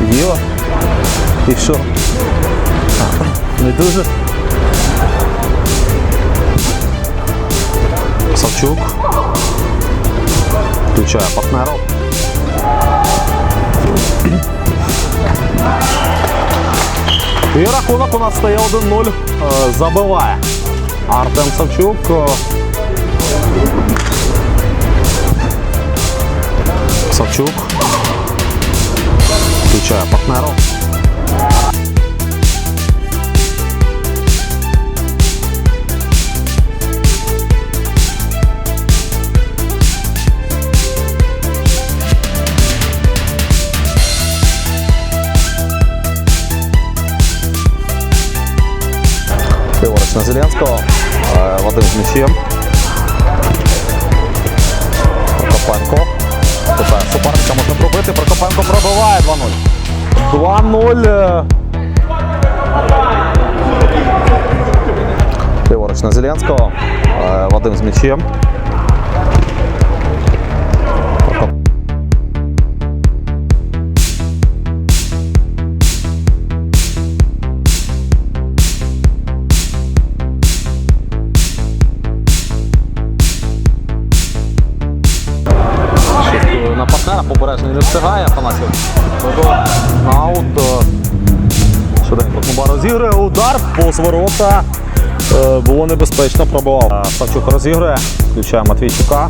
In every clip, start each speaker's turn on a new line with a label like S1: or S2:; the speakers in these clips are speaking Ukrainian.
S1: Била и все. І що? Не дуже. Савчук. Включаю партнеров. І рахунок у нас стоял 1-0. забывая. Артем Савчук. Е, Савчук. Включає партнеров. Ліворуч на Зеленського. Е, Вадим з м'ячем. Можна пробити. Прокопенко пробиває 2-0. 2-0. е. Ліворуч на Зеленського. Е, Вадим з м'ячем. Партнера не встигає Афанасів. Аут. Швиденько Куба розігрує удар по сворота. Е, Було небезпечно, пробивав. Е, Савчук розігрує, включає Матвійчука.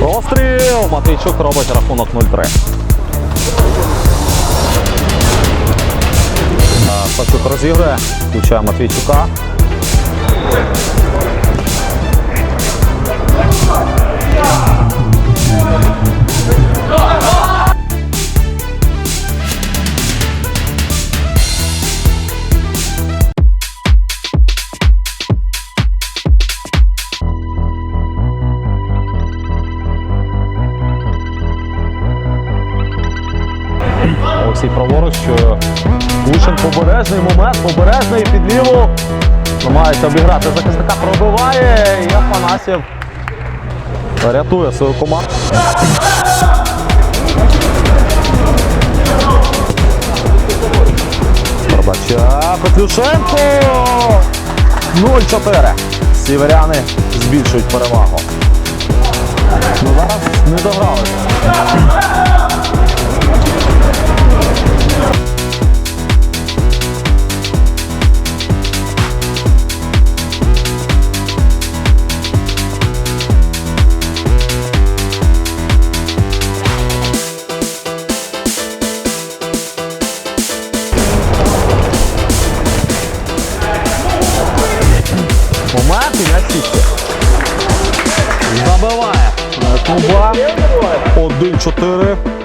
S1: Постріл! Матвійчук робить рахунок 0-3. Савчук розігрує, включає Матвійчука. Лучин побережний момент, побережний під ліву. Намагається обіграти захисника, пробиває і Афанасів рятує свою команду. Горбача Петлюшенко! 0-4. Сіверяни збільшують перевагу. Ну зараз не догралися. 1-4.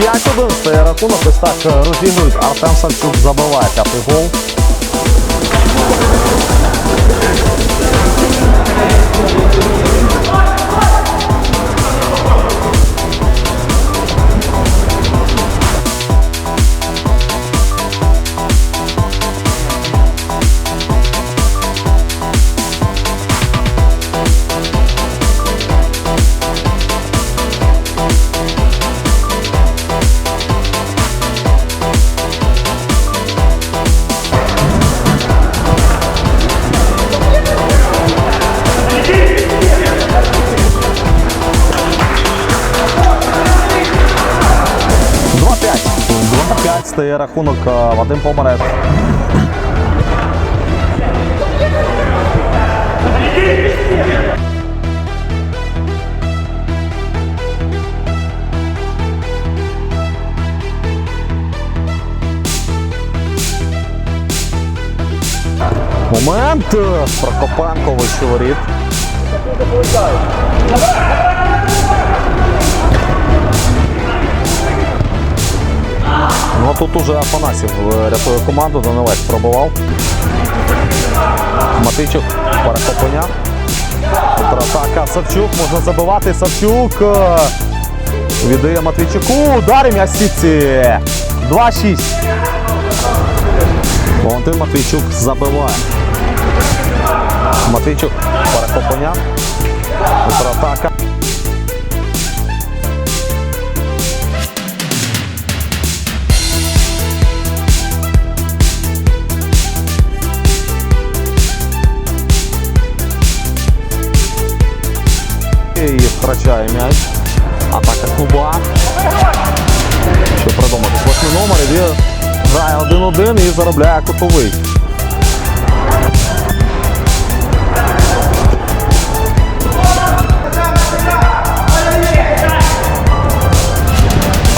S1: 5-1 Це рахунок. Ось так е, розігрують. Артем Савчук забиває п'ятий гол. стає рахунок е, Вадим Померець. Момент е, Прокопенко вищий воріт. Ну а тут уже Афанасів е, рятує команду, Данилець пробував. Матичук перехоплення. Контратака Савчук, можна забивати. Савчук е, віддає Матвійчуку. Удар м'яч сітці. 2-6. Валентин Матвійчук забиває. Матвійчук перехоплення. Контратака. втрачає м'яч. Атака клуба. Що придумати? Восьмий номер і він грає 1-1 і заробляє кутовий.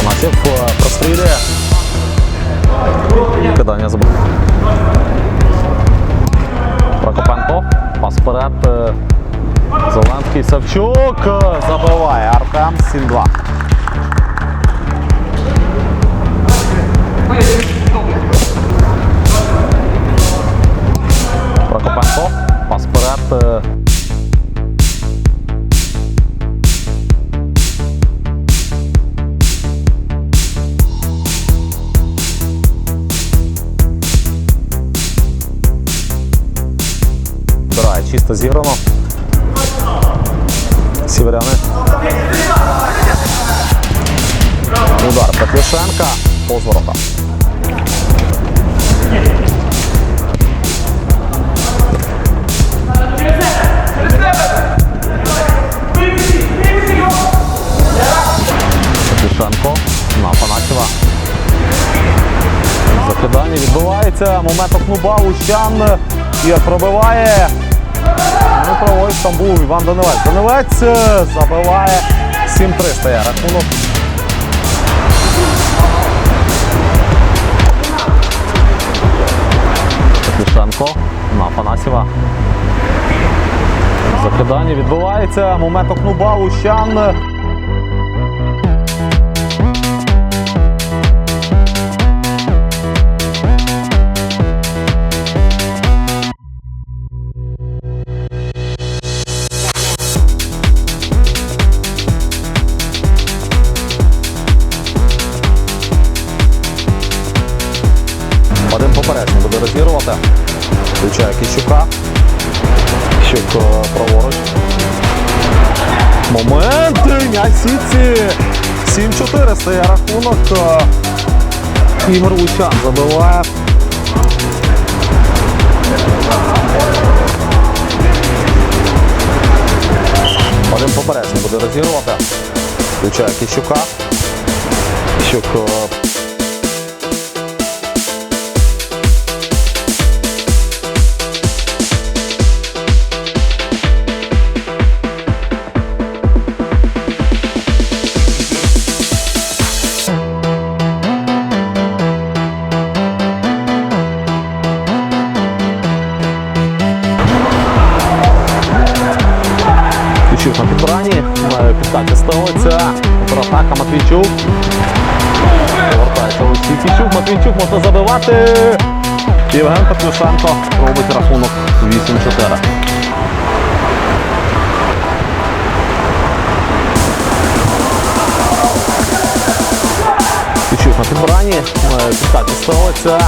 S1: Панасів е, прострілює. Кидання забув. Прокопенко. Пас вперед. е, Зеленський Савчук е, Забиває. Артем 7-2. Прокопенко. Пас вперед. чисто зіграно. Сіверяни. Удар Петлюшенка. Повз ворота. Петлюшенко на Панасєва. Закидання відбувається. Момент окнуба Ущан. Ігор пробиває. Ну, правий там був Іван Данилець. Данилець е, забиває 7-3 стає рахунок. Петлюшенко на Панасіва. Закидання відбувається. Момент окну балу Один розігрувати. Включає Кищука. Кищук е, праворуч. Момент! М'яч сітці! 7-4 стає рахунок. Е, Ігор Лучан забиває. Один поперечний буде розігрувати. Включає Кищука. Кищук Матвійчук. Повертається Матвійчук можна забивати. Євген Петлюшенко робить рахунок 8-4. Кічук на підбранні. Має підтаті ставиться.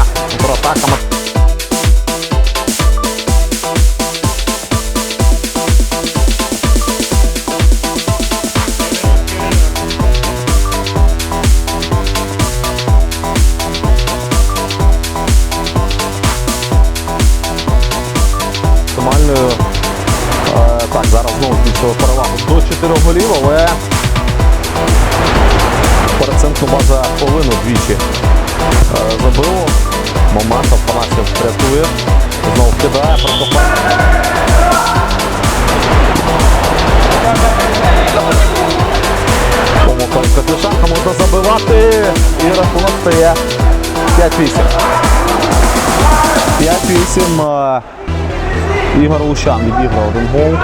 S1: Половину двічі е, забило. Момент Афанасів рятує. Знову кидає, Прокопенко. Помилка від можна забивати і рахунок стає 5-8. 5-8. е, Ігор Лущан відіграв один гол.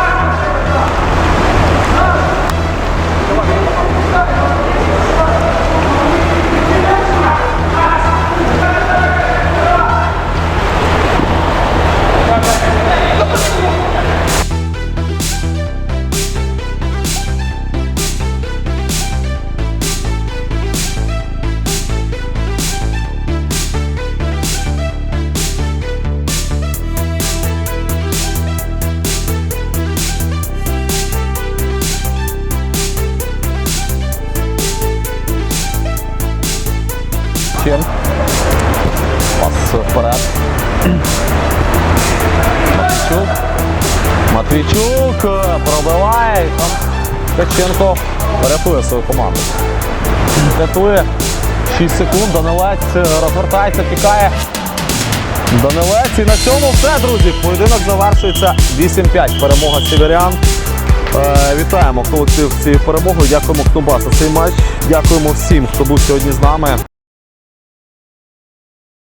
S1: Ткаченко рятує свою команду. Рятує 6 секунд. Данилець е, розвертається, тікає. Данилець. І на цьому все, друзі. Поєдинок завершується 8-5. Перемога сіверян. Е, Вітаємо колектив з цією перемогою. Дякуємо, хто бачив цей матч. Дякуємо всім, хто був сьогодні з нами.